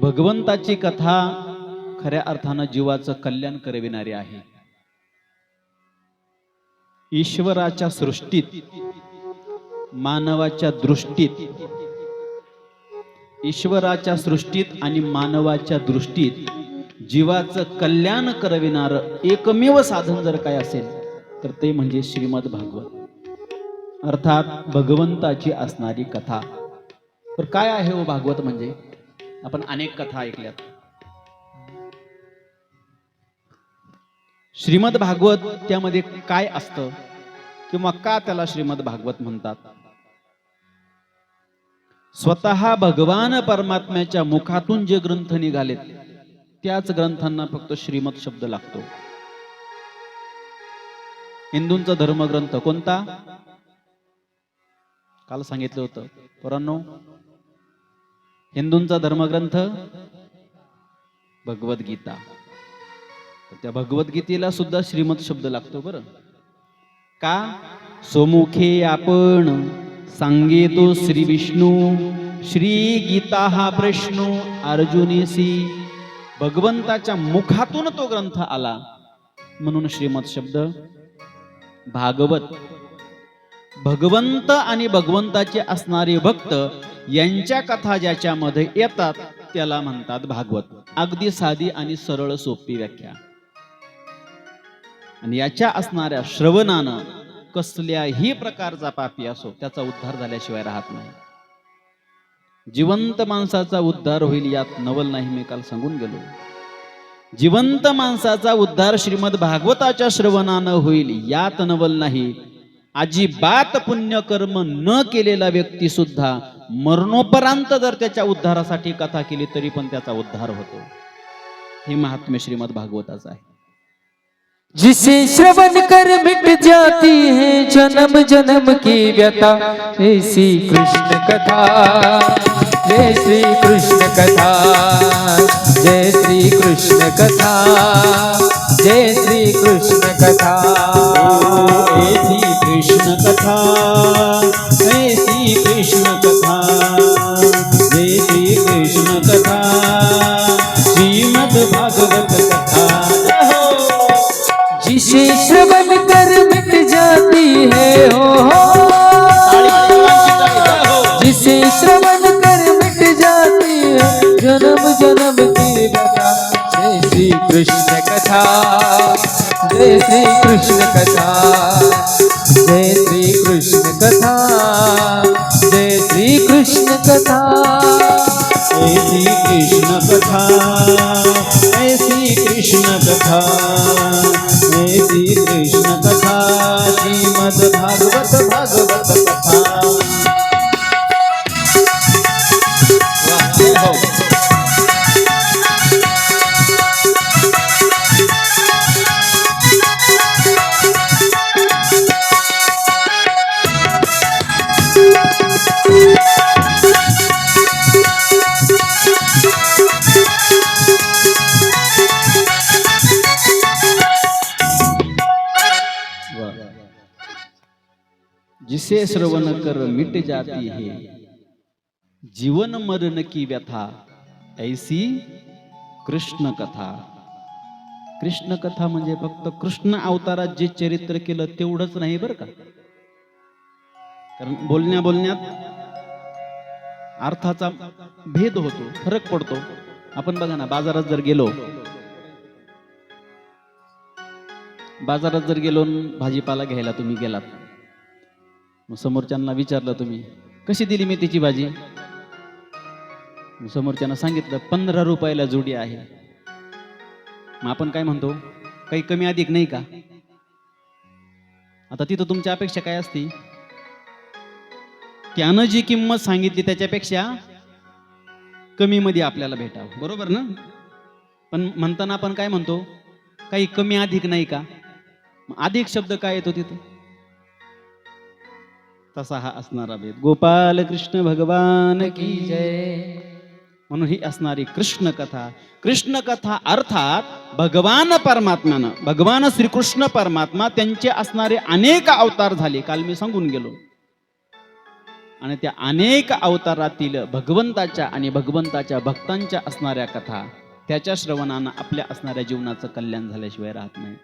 भगवंताची कथा खऱ्या अर्थानं जीवाचं कल्याण करविणारी आहे. ईश्वराच्या सृष्टीत मानवाच्या दृष्टीत ईश्वराच्या सृष्टीत आणि मानवाच्या दृष्टीत जीवाचं कल्याण करविणार एकमेव साधन जर काय असेल तर ते म्हणजे श्रीमद भागवत. अर्थात भगवंताची असणारी कथा. तर काय आहे हो भागवत म्हणजे? आपण अनेक कथा ऐकल्यात. श्रीमद भागवत त्यामध्ये काय असतं? किंवा का त्याला श्रीमद भागवत म्हणतात? स्वतः भगवान परमात्म्याच्या मुखातून जे ग्रंथ निघालेत त्याच ग्रंथांना फक्त श्रीमद शब्द लागतो. हिंदूंचा धर्मग्रंथ कोणता? काल सांगितलं होतं. पोरांनो हिंदूंचा धर्मग्रंथ भगवद्गीता. त्या भगवद्गीतेला सुद्धा श्रीमत शब्द लागतो बरं. का? सोमुखे आपण सांगेतो श्री विष्णू श्री गीता हा प्रश्न अर्जुनेसी भगवंताच्या मुखातून तो ग्रंथ आला. म्हणून श्रीमत शब्द भागवत. भगवंत आणि भगवंताचे असणारे भक्त यांच्या कथा ज्याच्यामध्ये येतात त्याला म्हणतात भागवत. अगदी साधी आणि सरळ सोपी व्याख्या. आणि याच्या असणाऱ्या श्रवणानं कसल्याही प्रकारचा पापी असो त्याचा उद्धार झाल्याशिवाय राहत नाही. जिवंत माणसाचा उद्धार होईल यात नवल नाही मी काल सांगून गेलो. जिवंत माणसाचा उद्धार श्रीमद भागवताच्या श्रवणानं होईल यात नवल नाही. अजिबात पुण्यकर्म न केलेला व्यक्ती सुद्धा मरणोपरांत जर त्याच्या उद्धारासाठी कथा केली तरी पण त्याचा उद्धार होतो. हे महात्म्य श्रीमद भागवताचं आहे. जिसे श्रवण कर मिट जाती है जन्म जन्म की व्यथा ऐसी कृष्ण कथा जय श्री कृष्ण कथा जय श्री कृष्ण कथा जय श्री कृष्ण कथा ऐसी कृष्ण कथा ऐसी कृष्ण कथा. जिसे श्रवण कर मिट जाती है, हो जिसे श्रवण कर मिट जाती है, जन्म जन्म की व्यथा। जय श्री कृष्ण कथा, जय श्री कृष्ण कथा, जय श्री कृष्ण कथा, जय श्री कृष्ण कथा। जय श्री कृष्ण कथा ऐसी कृष्ण कथा। श्रीमद जिसे श्रवण कर मिट जाती है। जीवन मरण की व्यथा ऐसी कृष्ण कथा। कृष्ण कथा म्हणजे फक्त कृष्ण अवतारात जे चरित्र केलं तेवढंच नाही बरं का? कारण बोलण्या बोलण्यात अर्थाचा भेद होतो फरक पडतो. आपण बघा ना बाजारात जर गेलो बाजारात जर गेलो भाजीपाला घ्यायला तुम्ही गेलात मग समोरच्यांना विचारलं तुम्ही कशी दिली मेथीची भाजी? समोरच्यानं समोरच्यांना सांगितलं पंधरा रुपयाला जोडी आहे. मग आपण काय म्हणतो काही कमी अधिक नाही का? आता तिथं तुमच्या अपेक्षा काय असती? त्यानं जी किंमत सांगितली त्याच्यापेक्षा कमी मध्ये आपल्याला भेटावं. बरोबर ना? पण म्हणताना आपण काय म्हणतो काही कमी अधिक नाही का? मग अधिक शब्द काय येतो तिथं? तसा हा असणारा भेद. गोपाल कृष्ण भगवान की की जय. म्हणून ही असणारी कृष्ण कथा. कृष्ण कथा अर्थात भगवान परमात्म्यानं भगवान श्रीकृष्ण परमात्मा त्यांचे असणारे अनेक अवतार झाले. काल मी सांगून गेलो. आणि त्या अनेक अवतारातील भगवंताच्या आणि भगवंताच्या भक्तांच्या असणाऱ्या कथा त्याच्या श्रवणानं आपल्या असणाऱ्या जीवनाचं कल्याण झाल्याशिवाय राहत नाही.